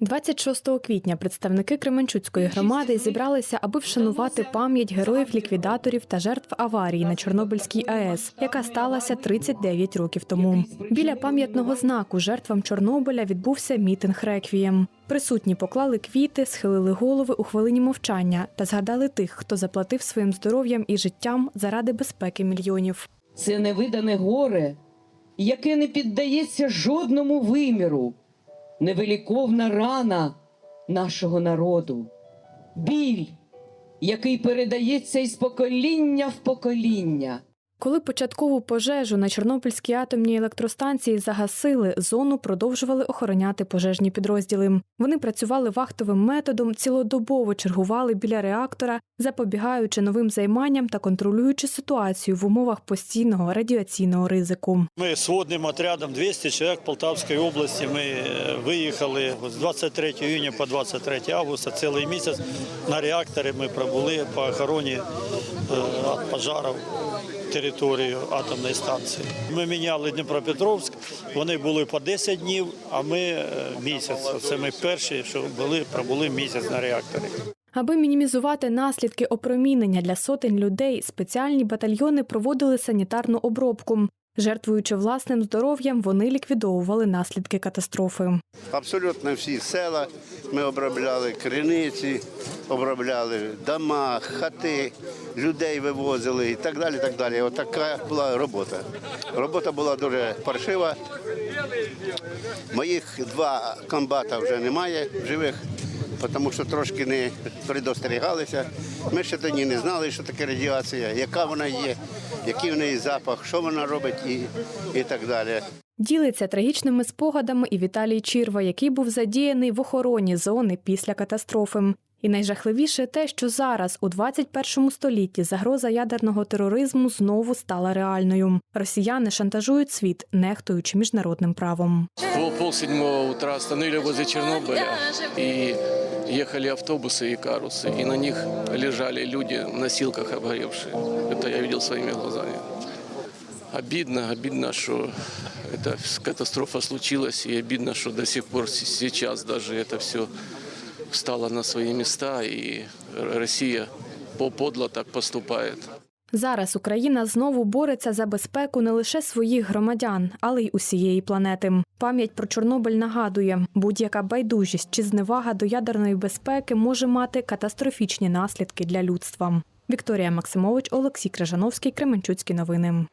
26 квітня представники Кременчуцької громади зібралися, аби вшанувати пам'ять героїв-ліквідаторів та жертв аварії на Чорнобильській АЕС, яка сталася 39 років тому. Біля пам'ятного знаку жертвам Чорнобиля відбувся мітинг реквієм. Присутні поклали квіти, схилили голови у хвилині мовчання та згадали тих, хто заплатив своїм здоров'ям і життям заради безпеки мільйонів. Це невидане горе, яке не піддається жодному виміру, невиліковна рана нашого народу, біль, який передається із покоління в покоління. Коли початкову пожежу на Чорнобильській атомній електростанції загасили, зону продовжували охороняти пожежні підрозділи. Вони працювали вахтовим методом, цілодобово чергували біля реактора, запобігаючи новим займанням та контролюючи ситуацію в умовах постійного радіаційного ризику. Ми сводним отрядом 200 чоловік Полтавської області. Ми е, виїхали з 23 июня по 23 августа, цілий місяць на реакторі ми пробули по охороні е, від пожарів територію атомної станції. Ми міняли Дніпропетровськ, вони були по 10 днів, а ми е, місяць. Це ми перші, що були, пробули місяць на реакторі. Аби мінімізувати наслідки опромінення для сотень людей, спеціальні батальйони проводили санітарну обробку. Жертвуючи власним здоров'ям, вони ліквідовували наслідки катастрофи. Абсолютно всі села ми обробляли криниці, обробляли дома, хати, людей вивозили і так далі. так далі. Отака була робота. Робота була дуже паршива. Моїх два комбата вже немає живих, тому що трошки не предостерігалися. Ми ще тоді не знали, що таке радіація, яка вона є, який в неї запах, що вона робить і, і так далі. Ділиться трагічними спогадами і Віталій Чірва, який був задіяний в охороні зони після катастрофи. І найжахливіше те, що зараз, у 21 столітті, загроза ядерного тероризму знову стала реальною. Росіяни шантажують світ, нехтуючи міжнародним правом. Пол, пол седьмого утра остановили возле Чернобыля и ехали автобусы и карусы, и на них лежали люди в носилках обгоревшие. Это я видел своими глазами. Обидно, обидно, что эта катастрофа случилась, и обидно, что до сих пор с- сейчас даже это все встало на свои места, и Россия по- подло так поступает. Зараз Україна знову бореться за безпеку не лише своїх громадян, але й усієї планети. Пам'ять про Чорнобиль нагадує, будь-яка байдужість чи зневага до ядерної безпеки може мати катастрофічні наслідки для людства. Вікторія Максимович, Олексій Крижановський, Кременчуцькі новини.